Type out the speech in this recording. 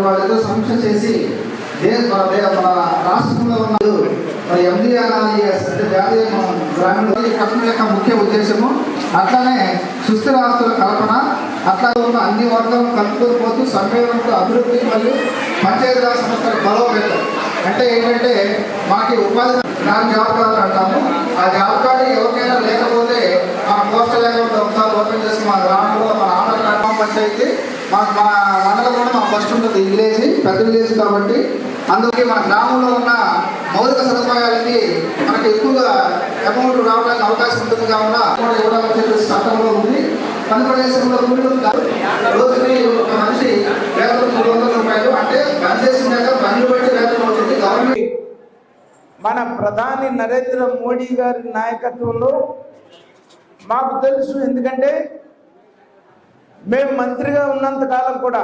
వాళ్ళతో సమీక్ష చేసి మన రాష్ట్రంలో ఉన్న మరి ఎండిఆర్ఆర్ఎస్ అంటే జాతీయ గ్రామీణ పథకం యొక్క ముఖ్య ఉద్దేశము అట్లానే సుస్థిర ఆస్తుల కల్పన అట్లా ఉన్న అన్ని వర్గాలను కలుపుకొని పోతూ సమ్మేళనంతో అభివృద్ధి మరియు పంచాయతీరాజ్ సంస్థల బలోపేతం. అంటే ఏంటంటే మాకు ఉపాధి నాన్ జాబ్ అంటాము ఆ జాబ్ పంచాయతీ మా మా మండలం కూడా మా ఫస్ట్ ఉంటుంది విలేజ్ పెద్ద విలేజ్ కాబట్టి అందుకే మన గ్రామంలో ఉన్న మౌలిక సదుపాయాలకి మనకి ఎక్కువగా అమౌంట్ రావడానికి అవకాశం ఉంటుంది కావున కూడా ఇవ్వడానికి చెప్పేసి చట్టంలో ఉంది. ఆంధ్రప్రదేశ్లో రోజుకి ఒక మనిషి వేతనం మూడు వందల రూపాయలు అంటే బంద్ చేసినాక బండ్లు బట్టి వేతనం అవుతుంది గవర్నమెంట్ మన ప్రధాని నరేంద్ర మోడీ గారి నాయకత్వంలో మాకు తెలుసు ఎందుకంటే మేము మంత్రిగా ఉన్నంత కాలం కూడా.